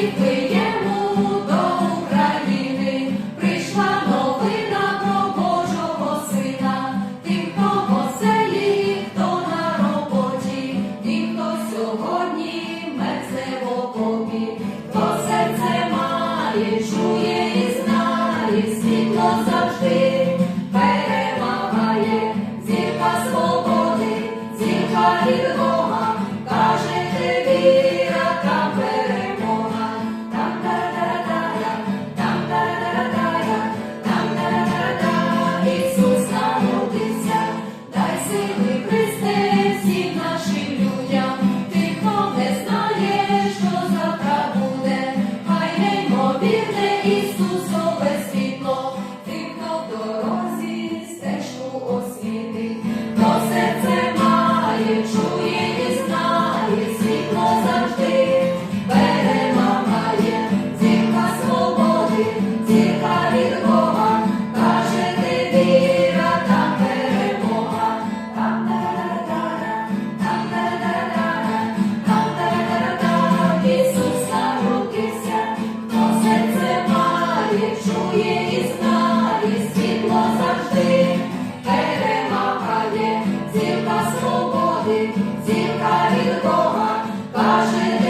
Everywhere. Бога, каже.